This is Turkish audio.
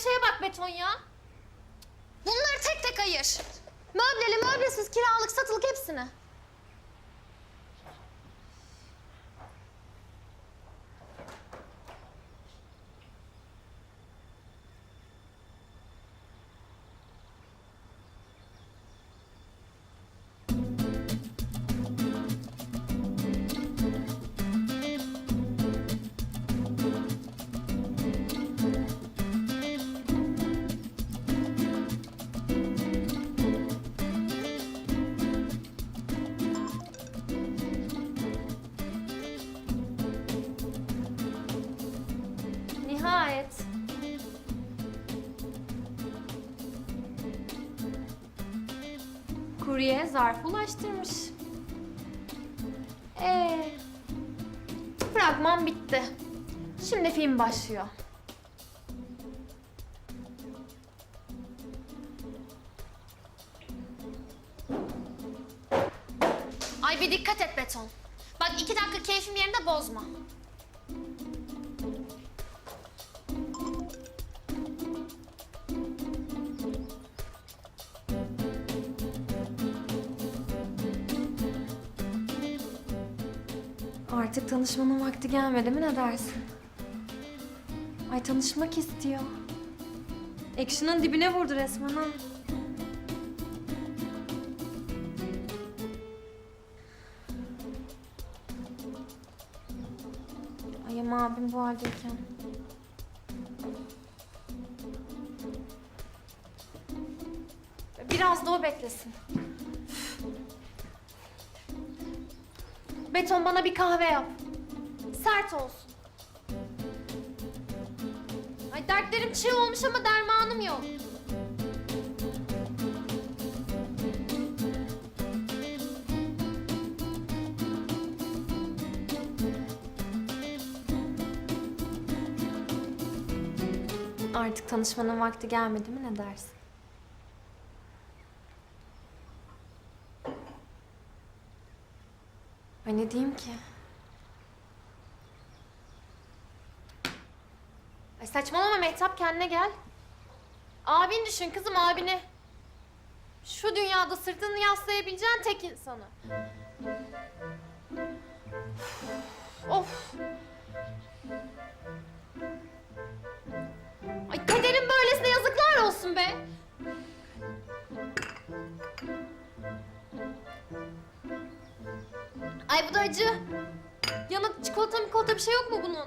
kardeşeye bak beton ya. Bunları tek tek ayır. Möbleli, möblesiz, kiralık, satılık hepsini. Nihayet. Kurye zarf ulaştırmış. Ee, fragman bitti. Şimdi film başlıyor. Ay bir dikkat et beton. Bak iki dakika keyfim yerinde bozma. Artık tanışmanın vakti gelmedi mi ne dersin? Ay tanışmak istiyor. Action'ın dibine vurdu resmen ha. Ay abim bu haldeyken. Biraz da o beklesin. Beton bana bir kahve yap. Sert olsun. Ay dertlerim çığ olmuş ama dermanım yok. Artık tanışmanın vakti gelmedi mi ne dersin? Ay ne diyeyim ki? Ay saçmalama Mehtap kendine gel. Abin düşün kızım abini. Şu dünyada sırtını yaslayabileceğin tek insanı. Of. Ay kaderin böylesine yazıklar olsun be. Ay bu da acı. Yanında çikolata mikolata bir şey yok mu bunun?